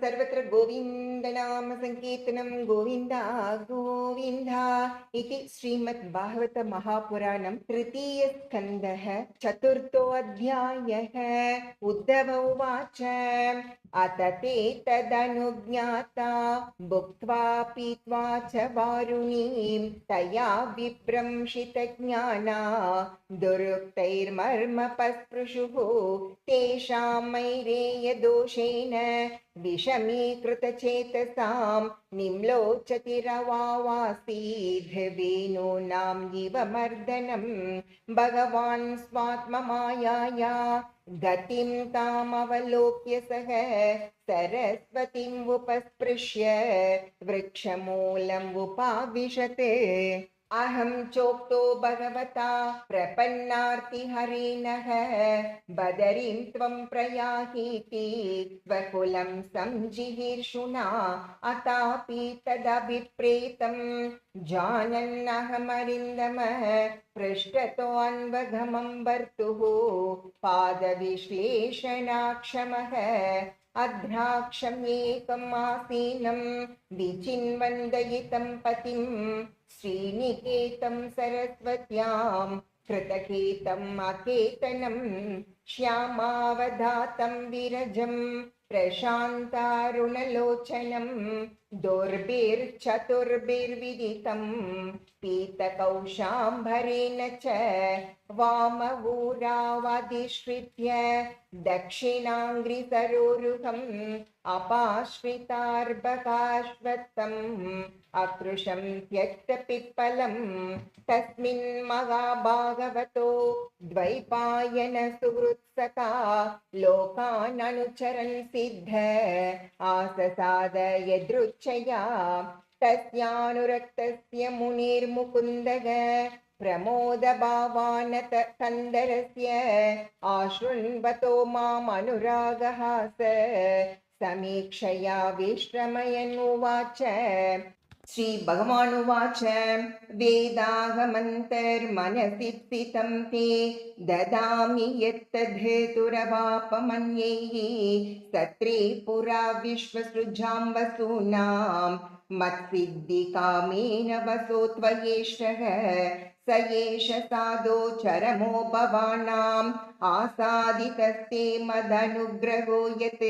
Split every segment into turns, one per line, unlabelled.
सर्वत्र गोविन्दनामसङ्कीर्तनं गोविन्द गोविन्द इति श्रीमद्भागवतमहापुराणं तृतीयस्कन्दः चतुर्थोऽध्यायः। उद्धव उवाच। अत ते तदनुज्ञाता भुक्त्वा पीत्वा च वारुणीं, तया विभ्रंशितज्ञाना, दुरुक्तैर्मर्मपस्पृशुः, तेषां मैरेयदोषेण विषमीकृतचेतसां निम्लोचतिरवावासीद्वेनूनाम् इव मर्दनं, भगवान् स्वात्ममायाया गतिं तामवलोक्य सः सरस्वतीम् उपस्पृश्य वृक्षमूलम् उपाविशत् अहं चोक्तो भगवता प्रपन्नार्तिहरिणः बदरीं त्वं प्रयाहीति स्वकुलं संजिहीर्षुणा अतापि तदभिप्रेतं। जानन्नहमरिन्दमः पृष्ठतोऽन्वगमं भर्तुः पादविश्लेषणाक्षमः अद्राक्षम् एकम् आसीनं विचिन्वन्दयितं पतिं श्रीनिकेतं सरस्वत्यां कृतकेतम् अकेतनं श्यामावधातं विरजं प्रशान्तारुणलोचनं दोर्भिर्चतुर्भिर्विदितं पीतकौशाम्भरेण च वामवूरावधिश्रित्य दक्षिणाङ्घ्रिसरोरुहम् अपाश्रितार्भकाश्वत्थम् अकृशं त्यक्तपिप्पलं तस्मिन् महाभागवतो द्वैपायनसुहृत्सखा लोकान् अनुचरन् सिद्ध आससाद यदृच्छया तस्यानुरक्तस्य मुनिर्मुकुन्दग प्रमोदभावानत कन्दरस्य आशृण्वतो मामनुरागहास समीक्षया विश्रमयन्नुवाच श्रीभगवानुवाच वेदागमन्तर्मनसि स्थितं ते ददामि यत्तद्धेतुरवापमन्यैः सत्रे पुरा विश्वसृजां वसूनां मत्सिद्धिकामेन वसो त्वयेष्टः स एष साधो चरमो भवानाम् आसादितस्ते मदनुग्रहो यत्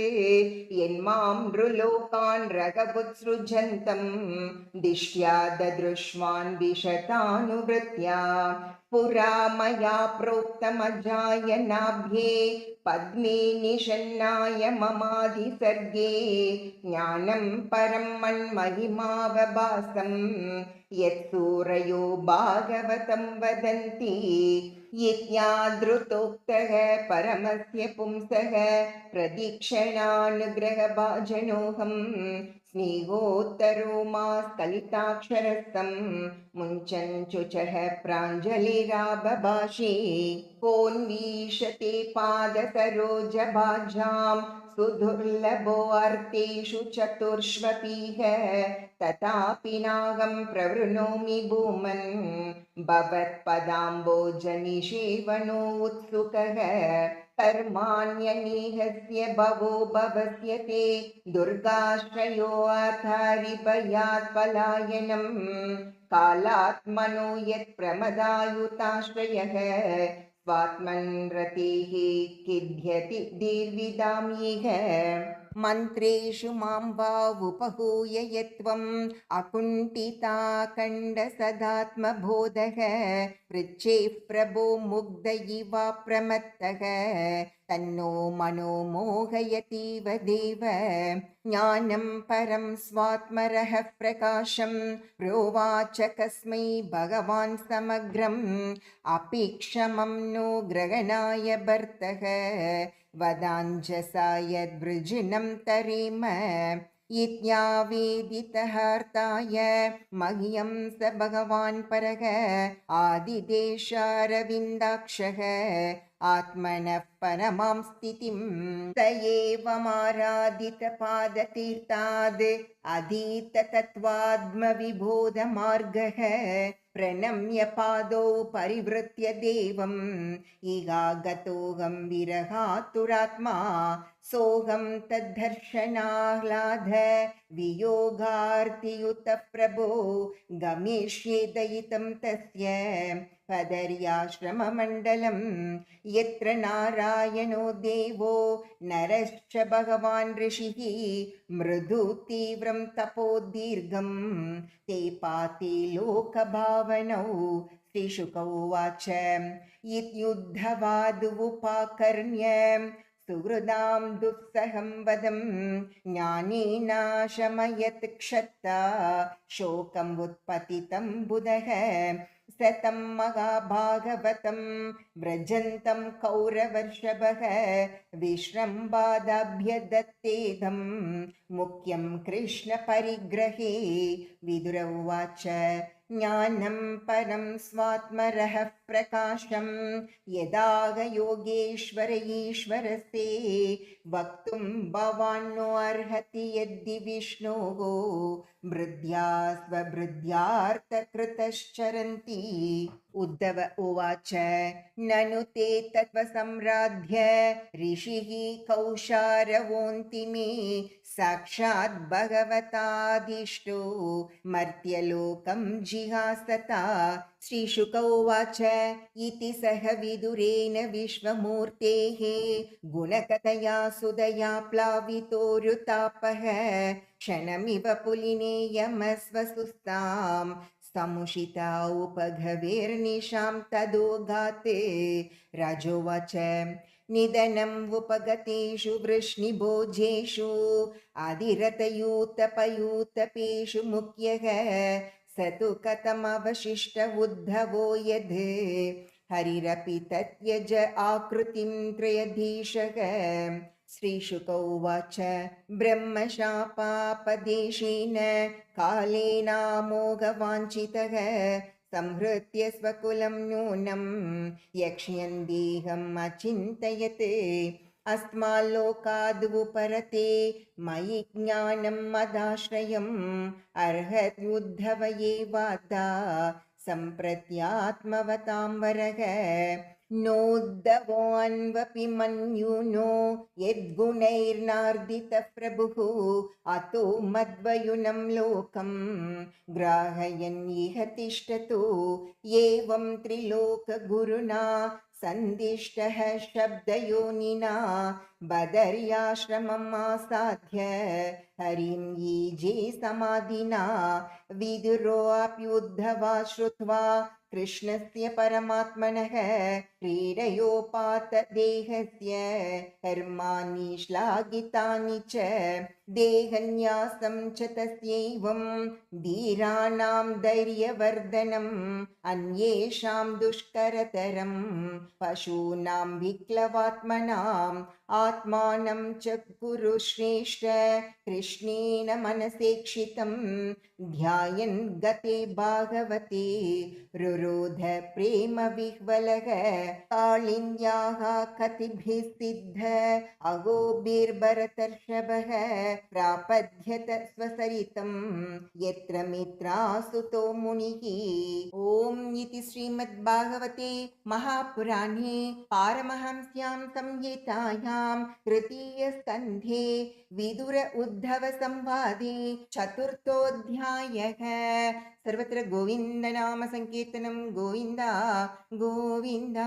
यन्मां नृलोकान् रगवुत्सृजन्तं दिष्ट्या ददृश्वान् विशतानुवृत्त्या पुरा मया प्रोक्तमजायनाभ्ये पद्मे निषन्नाय ममाधिसर्गे ज्ञानं परं मन्महिमावभासं यत्सूरयो भागवतं वदन्ति इत्यादृतोक्तः परमस्य पुंसः प्रदीक्षणानुग्रहभाजनोऽहं स्नेहोत्तरो मा स्खलिताक्षरस्थं मुञ्चञ्चुचः प्राञ्जलिराबभाषे कोन्वीशते पादसरोजभाजां सुदुर्लभोऽर्थेषु चतुर्ष्वपीह, तथापि नाहं प्रवृणोमि भूमन्। भवत्पदाम्बोजनिषेवनो उत्सुकः कर्माण्यनीहस्य भवो भवस्य ते। दुर्गाश्रयोऽथारिभयात् पलायनम् कालात्मनो यत्प्रमदायुताश्रयः। स्वात्मन् रतेः किद्यति दीर्विदाम् इह मन्त्रेषु मां वा उपहूय यत्त्वम् अकुण्ठिताखण्डसदात्मबोधः पृच्छेः प्रभो मुग्ध इव प्रमत्तः तन्नो मनो मोहयतीव देव ज्ञानं परं स्वात्मरः प्रकाशं प्रोवाच कस्मै भगवान् समग्रम् अपि क्षमं नो ग्रहणाय भर्तः वदाञ्जसा यद्वृजिनं तरेम इत्यावेदितहर्ताय मह्यं स भगवान् परः आदिदेशारविन्दाक्षः आत्मनः परमां स्थितिं स एवमाराधितपादतीर्थाद् अधीततत्त्वात्मविबोधमार्गः प्रणम्य पादौ परिवृत्य देवम् इगागतोऽहं विरहातुरात्मा सोऽहं तद्धर्षणाह्लाद वियोगार्तियुतः प्रभो गमिष्ये दयितं तस्य पदर्याश्रममण्डलं यत्र नारायणो देवो नरश्च भगवान् ऋषिः मृदु तीव्रं तपोदीर्घं ते पाति लोकभावनौ श्रीशुक उवाच इत्युद्धवादुवुपाकर्ण्य सुहृदां दुःसहं वदं ज्ञानेनाशमयत् क्षत्ता शोकम् उत्पतितं बुधः सतं महाभागवतं, व्रजन्तं कौरवर्षभः मुख्यं कृष्णपरिग्रहे, विदुर उवाच। ज्ञानं परं स्वात्मरः प्रकाशं यदाग योगेश्वर ईश्वरस्ते वक्तुं भवान्नो अर्हति यद्धि विष्णोः स्वभृद्यार्थकृतश्चरन्ति उद्धव उवाच ननु ते तत्त्वसम्राध्य ऋषिः कौशारवोऽन्ति मे साक्षात् भगवतादिष्टो मर्त्यलोकं जिहासता। श्रीशुक उवाच, इति सह विदुरेण विश्वमूर्तेः गुणकथया सुदया प्लावितोरुतापः क्षणमिव पुलिनेयमस्वसुस्तां, समुषिता उपघवेर्निशां तदोगाते राजोवाच निधनम् उपगतेषु वृष्णिभोजेषु, आदिरतयूतपयूतपेषु मुख्यः। तु कथमवशिष्ट उद्धवो यद्। हरिरपि तत्यज आकृतिं त्रयधीशः। श्रीशुक उवाच ब्रह्मशापापदेशेन कालेनामोघवाञ्छितः। संहृत्य स्वकुलं नूनं यक्ष्यन् देहम् अचिन्तयत् अस्माल्लोकादुपरते मयि ज्ञानं मदाश्रयम् अर्हत्युद्धव एवादा सम्प्रत्यात्मवतां वरः नोद्धवोऽन्वपि मन्यूनो यद्गुणैर्नार्दितः प्रभुः अतो मद्वयुनं लोकं ग्राहयन् इह तिष्ठतु। एवं त्रिलोकगुरुणा सन्दिष्टः शब्दयोनिना बदर्याश्रमम् आसाद्य हरिं ईजे समाधिना विदुरोऽप्युद्धवा श्रुत्वा कृष्णस्य परमात्मनः क्रीडयोपात देहस्य। कर्माणि श्लाघितानि च देहन्यासं च तस्यैवं धीराणां धैर्यवर्धनम् अन्येषां दुष्करतरं पशूनां विक्लवात्मनाम् आत्मानं च कुरु श्रेष्ठ कृष्णेन मनसेक्षितं ध्यायन् गते भागवते। रुरोध प्रेमविह्वलः कालिन्द्याः कतिभिः सिद्ध अगोभिर्भरतर्षभः प्रापद्यत स्वसरितं। यत्र मित्रासुतो मुनिः ॐ इति श्रीमद्भागवते महापुराणे पारमहंस्यां संहितायां तृतीयस्कन्धे विदुर उद्धवसंवादे चतुर्थोऽध्यायः। सर्वत्र गोविन्दनामसङ्कीर्तनं गोविन्द गोविन्द।